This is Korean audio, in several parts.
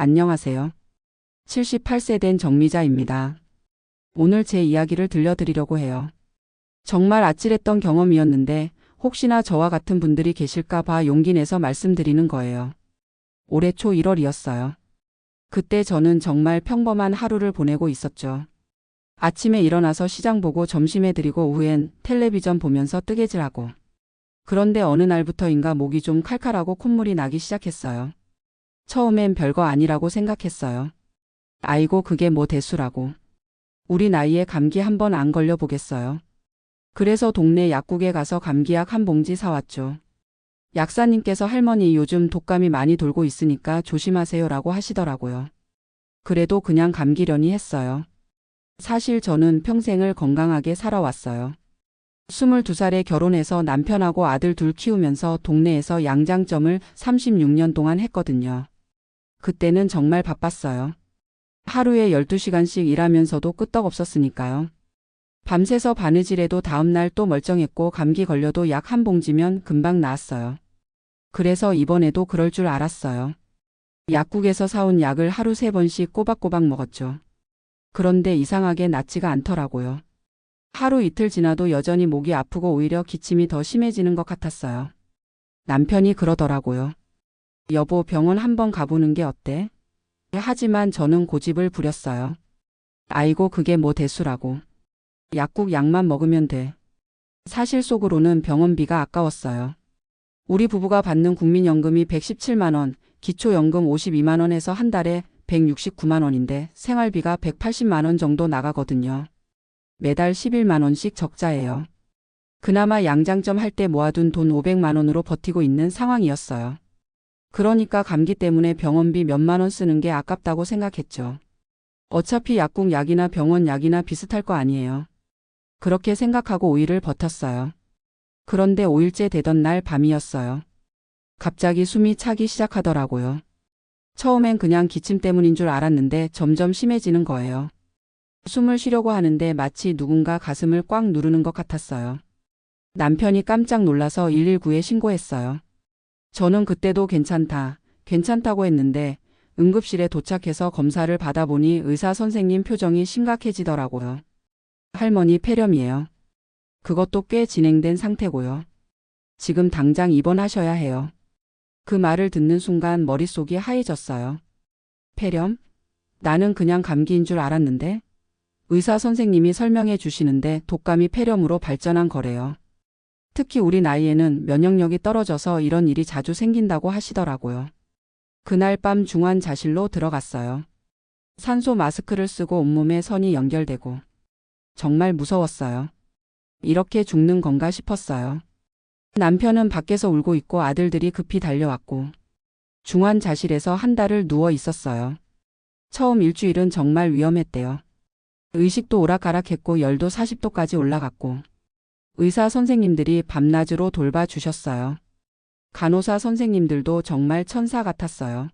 안녕하세요. 78세 된 정미자입니다. 오늘 제 이야기를 들려드리려고 해요. 정말 아찔했던 경험이었는데 혹시나 저와 같은 분들이 계실까 봐 용기 내서 말씀드리는 거예요. 올해 초 1월이었어요. 그때 저는 정말 평범한 하루를 보내고 있었죠. 아침에 일어나서 시장 보고 점심에 드리고 오후엔 텔레비전 보면서 뜨개질하고. 그런데 어느 날부터인가 목이 좀 칼칼하고 콧물이 나기 시작했어요. 처음엔 별거 아니라고 생각했어요. 아이고 그게 뭐 대수라고. 우리 나이에 감기 한 번 안 걸려 보겠어요. 그래서 동네 약국에 가서 감기약 한 봉지 사왔죠. 약사님께서 할머니 요즘 독감이 많이 돌고 있으니까 조심하세요라고 하시더라고요. 그래도 그냥 감기려니 했어요. 사실 저는 평생을 건강하게 살아왔어요. 22살에 결혼해서 남편하고 아들 둘 키우면서 동네에서 양장점을 36년 동안 했거든요. 그때는 정말 바빴어요. 하루에 12시간씩 일하면서도 끄떡없었으니까요. 밤새서 바느질해도 다음날 또 멀쩡했고 감기 걸려도 약 한 봉지면 금방 나았어요. 그래서 이번에도 그럴 줄 알았어요. 약국에서 사온 약을 하루 세 번씩 꼬박꼬박 먹었죠. 그런데 이상하게 낫지가 않더라고요. 하루 이틀 지나도 여전히 목이 아프고 오히려 기침이 더 심해지는 것 같았어요. 남편이 그러더라고요. 여보 병원 한번 가보는 게 어때? 하지만 저는 고집을 부렸어요. 아이고 그게 뭐 대수라고. 약국 약만 먹으면 돼. 사실 속으로는 병원비가 아까웠어요. 우리 부부가 받는 국민연금이 117만 원, 기초연금 52만 원에서 한 달에 169만 원인데 생활비가 180만 원 정도 나가거든요. 매달 11만 원씩 적자예요. 그나마 양장점 할 때 모아둔 돈 500만 원으로 버티고 있는 상황이었어요. 그러니까 감기 때문에 병원비 몇만 원 쓰는 게 아깝다고 생각했죠. 어차피 약국 약이나 병원 약이나 비슷할 거 아니에요. 그렇게 생각하고 5일을 버텼어요. 그런데 5일째 되던 날 밤이었어요. 갑자기 숨이 차기 시작하더라고요. 처음엔 그냥 기침 때문인 줄 알았는데 점점 심해지는 거예요. 숨을 쉬려고 하는데 마치 누군가 가슴을 꽉 누르는 것 같았어요. 남편이 깜짝 놀라서 119에 신고했어요. 저는 그때도 괜찮다, 괜찮다고 했는데 응급실에 도착해서 검사를 받아보니 의사 선생님 표정이 심각해지더라고요. 할머니 폐렴이에요. 그것도 꽤 진행된 상태고요. 지금 당장 입원하셔야 해요. 그 말을 듣는 순간 머릿속이 하얘졌어요. 폐렴? 나는 그냥 감기인 줄 알았는데? 의사 선생님이 설명해 주시는데 독감이 폐렴으로 발전한 거래요. 특히 우리 나이에는 면역력이 떨어져서 이런 일이 자주 생긴다고 하시더라고요. 그날 밤 중환 자실로 들어갔어요. 산소 마스크를 쓰고 온몸에 선이 연결되고 정말 무서웠어요. 이렇게 죽는 건가 싶었어요. 남편은 밖에서 울고 있고 아들들이 급히 달려왔고 중환 자실에서 한 달을 누워 있었어요. 처음 일주일은 정말 위험했대요. 의식도 오락가락했고 열도 40도까지 올라갔고 의사 선생님들이 밤낮으로 돌봐주셨어요. 간호사 선생님들도 정말 천사 같았어요.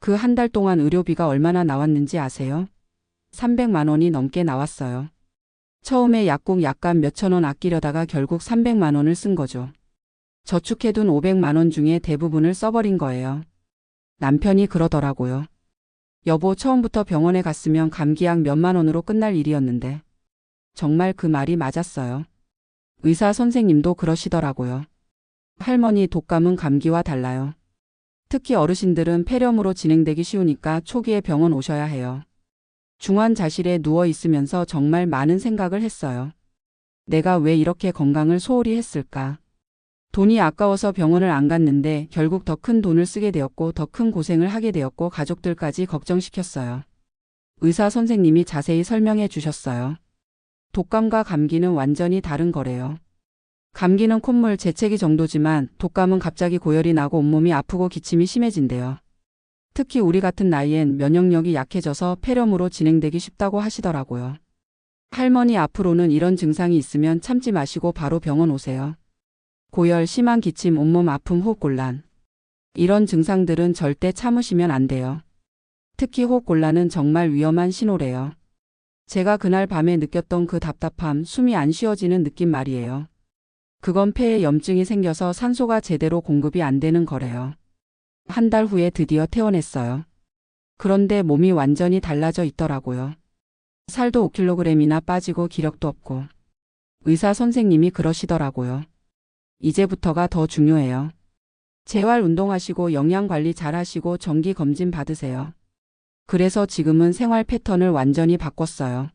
그 한 달 동안 의료비가 얼마나 나왔는지 아세요? 300만 원이 넘게 나왔어요. 처음에 약국 약간 몇천 원 아끼려다가 결국 300만 원을 쓴 거죠. 저축해둔 500만 원 중에 대부분을 써버린 거예요. 남편이 그러더라고요. 여보 처음부터 병원에 갔으면 감기약 몇만 원으로 끝날 일이었는데. 정말 그 말이 맞았어요. 의사 선생님도 그러시더라고요. 할머니 독감은 감기와 달라요. 특히 어르신들은 폐렴으로 진행되기 쉬우니까 초기에 병원 오셔야 해요. 중환 자실에 누워 있으면서 정말 많은 생각을 했어요. 내가 왜 이렇게 건강을 소홀히 했을까? 돈이 아까워서 병원을 안 갔는데 결국 더 큰 돈을 쓰게 되었고 더 큰 고생을 하게 되었고 가족들까지 걱정시켰어요. 의사 선생님이 자세히 설명해 주셨어요. 독감과 감기는 완전히 다른 거래요. 감기는 콧물 재채기 정도지만 독감은 갑자기 고열이 나고 온몸이 아프고 기침이 심해진대요. 특히 우리 같은 나이엔 면역력이 약해져서 폐렴으로 진행되기 쉽다고 하시더라고요. 할머니 앞으로는 이런 증상이 있으면 참지 마시고 바로 병원 오세요. 고열, 심한 기침, 온몸 아픔, 호흡곤란. 이런 증상들은 절대 참으시면 안 돼요. 특히 호흡곤란은 정말 위험한 신호래요. 제가 그날 밤에 느꼈던 그 답답함, 숨이 안 쉬어지는 느낌 말이에요. 그건 폐에 염증이 생겨서 산소가 제대로 공급이 안 되는 거래요. 한 달 후에 드디어 퇴원했어요. 그런데 몸이 완전히 달라져 있더라고요. 살도 5kg이나 빠지고 기력도 없고. 의사 선생님이 그러시더라고요. 이제부터가 더 중요해요. 재활 운동하시고 영양 관리 잘 하시고 정기 검진 받으세요. 그래서 지금은 생활 패턴을 완전히 바꿨어요.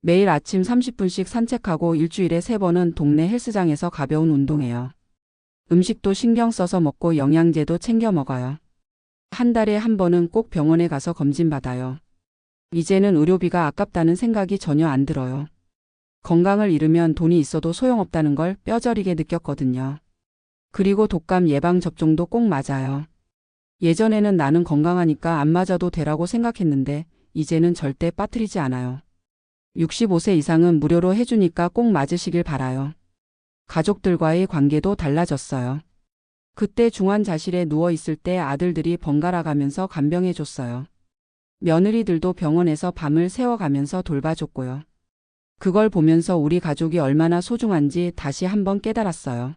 매일 아침 30분씩 산책하고 일주일에 3번은 동네 헬스장에서 가벼운 운동해요. 음식도 신경 써서 먹고 영양제도 챙겨 먹어요. 한 달에 한 번은 꼭 병원에 가서 검진 받아요. 이제는 의료비가 아깝다는 생각이 전혀 안 들어요. 건강을 잃으면 돈이 있어도 소용없다는 걸 뼈저리게 느꼈거든요. 그리고 독감 예방 접종도 꼭 맞아요. 예전에는 나는 건강하니까 안 맞아도 되라고 생각했는데 이제는 절대 빠뜨리지 않아요. 65세 이상은 무료로 해주니까 꼭 맞으시길 바라요. 가족들과의 관계도 달라졌어요. 그때 중환자실에 누워 있을 때 아들들이 번갈아 가면서 간병해 줬어요. 며느리들도 병원에서 밤을 새워가면서 돌봐줬고요. 그걸 보면서 우리 가족이 얼마나 소중한지 다시 한번 깨달았어요.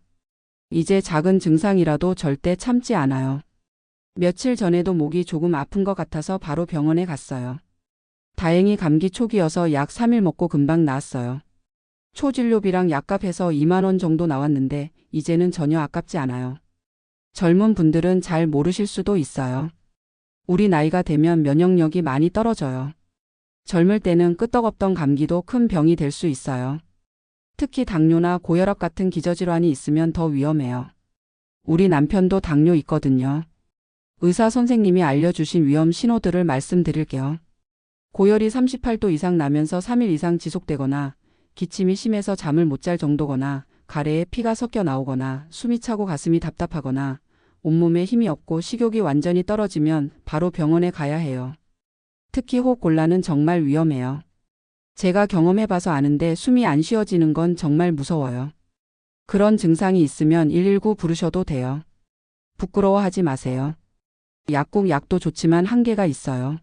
이제 작은 증상이라도 절대 참지 않아요. 며칠 전에도 목이 조금 아픈 것 같아서 바로 병원에 갔어요. 다행히 감기 초기여서 약 3일 먹고 금방 나았어요. 초진료비랑 약값해서 2만원 정도 나왔는데 이제는 전혀 아깝지 않아요. 젊은 분들은 잘 모르실 수도 있어요. 우리 나이가 되면 면역력이 많이 떨어져요. 젊을 때는 끄떡없던 감기도 큰 병이 될 수 있어요. 특히 당뇨나 고혈압 같은 기저질환이 있으면 더 위험해요. 우리 남편도 당뇨 있거든요. 의사 선생님이 알려주신 위험 신호들을 말씀드릴게요. 고열이 38도 이상 나면서 3일 이상 지속되거나 기침이 심해서 잠을 못 잘 정도거나 가래에 피가 섞여 나오거나 숨이 차고 가슴이 답답하거나 온몸에 힘이 없고 식욕이 완전히 떨어지면 바로 병원에 가야 해요. 특히 호흡곤란은 정말 위험해요. 제가 경험해봐서 아는데 숨이 안 쉬어지는 건 정말 무서워요. 그런 증상이 있으면 119 부르셔도 돼요. 부끄러워하지 마세요. 약국 약도 좋지만 한계가 있어요.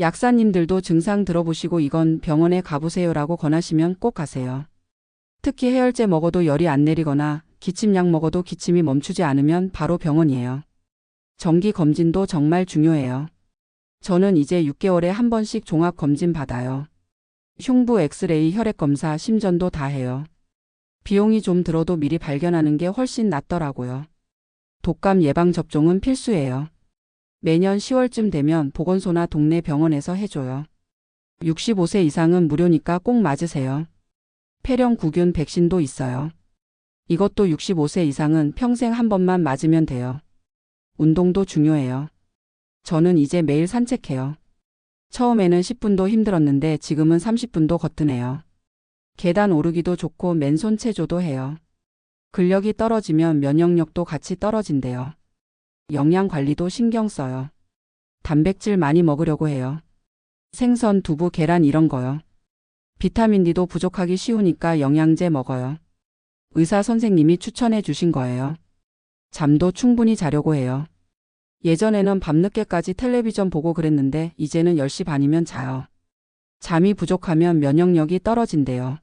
약사님들도 증상 들어보시고 이건 병원에 가보세요라고 권하시면 꼭 가세요. 특히 해열제 먹어도 열이 안 내리거나 기침약 먹어도 기침이 멈추지 않으면 바로 병원이에요. 정기 검진도 정말 중요해요. 저는 이제 6개월에 한 번씩 종합 검진 받아요. 흉부 엑스레이 혈액 검사 심전도 다 해요. 비용이 좀 들어도 미리 발견하는 게 훨씬 낫더라고요. 독감 예방 접종은 필수예요. 매년 10월쯤 되면 보건소나 동네 병원에서 해줘요. 65세 이상은 무료니까 꼭 맞으세요. 폐렴 구균 백신도 있어요. 이것도 65세 이상은 평생 한 번만 맞으면 돼요. 운동도 중요해요. 저는 이제 매일 산책해요. 처음에는 10분도 힘들었는데 지금은 30분도 거뜬해요. 계단 오르기도 좋고 맨손 체조도 해요. 근력이 떨어지면 면역력도 같이 떨어진대요. 영양 관리도 신경 써요. 단백질 많이 먹으려고 해요. 생선, 두부, 계란 이런 거요. 비타민 D도 부족하기 쉬우니까 영양제 먹어요. 의사 선생님이 추천해 주신 거예요. 잠도 충분히 자려고 해요. 예전에는 밤늦게까지 텔레비전 보고 그랬는데 이제는 10시 반이면 자요. 잠이 부족하면 면역력이 떨어진대요.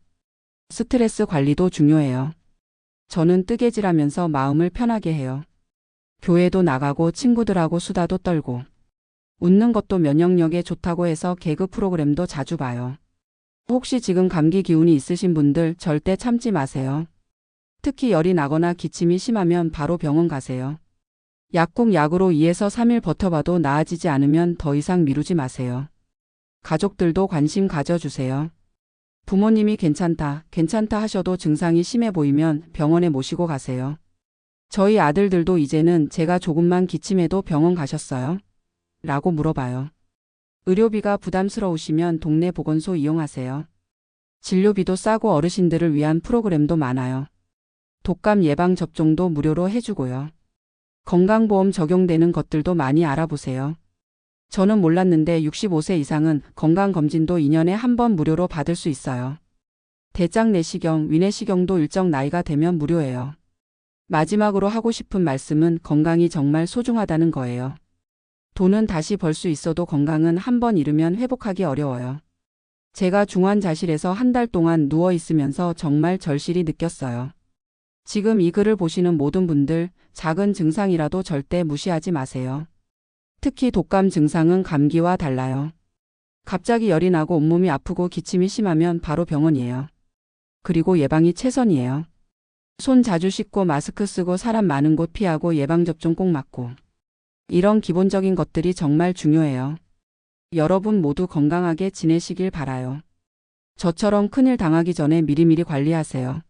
스트레스 관리도 중요해요. 저는 뜨개질하면서 마음을 편하게 해요. 교회도 나가고 친구들하고 수다도 떨고 웃는 것도 면역력에 좋다고 해서 개그 프로그램도 자주 봐요. 혹시 지금 감기 기운이 있으신 분들 절대 참지 마세요. 특히 열이 나거나 기침이 심하면 바로 병원 가세요. 약국 약으로 2에서 3일 버텨봐도 나아지지 않으면 더 이상 미루지 마세요. 가족들도 관심 가져주세요. 부모님이 괜찮다, 괜찮다 하셔도 증상이 심해 보이면 병원에 모시고 가세요. 저희 아들들도 이제는 제가 조금만 기침해도 병원 가셨어요? 라고 물어봐요. 의료비가 부담스러우시면 동네 보건소 이용하세요. 진료비도 싸고 어르신들을 위한 프로그램도 많아요. 독감 예방 접종도 무료로 해주고요. 건강보험 적용되는 것들도 많이 알아보세요. 저는 몰랐는데 65세 이상은 건강검진도 2년에 한 번 무료로 받을 수 있어요. 대장 내시경, 위내시경도 일정 나이가 되면 무료예요. 마지막으로 하고 싶은 말씀은 건강이 정말 소중하다는 거예요. 돈은 다시 벌 수 있어도 건강은 한 번 잃으면 회복하기 어려워요. 제가 중환자실에서 한 달 동안 누워 있으면서 정말 절실히 느꼈어요. 지금 이 글을 보시는 모든 분들 작은 증상이라도 절대 무시하지 마세요. 특히 독감 증상은 감기와 달라요. 갑자기 열이 나고 온몸이 아프고 기침이 심하면 바로 병원이에요. 그리고 예방이 최선이에요. 손 자주 씻고 마스크 쓰고 사람 많은 곳 피하고 예방접종 꼭 맞고. 이런 기본적인 것들이 정말 중요해요. 여러분 모두 건강하게 지내시길 바라요. 저처럼 큰일 당하기 전에 미리미리 관리하세요.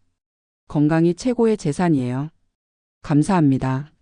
건강이 최고의 재산이에요. 감사합니다.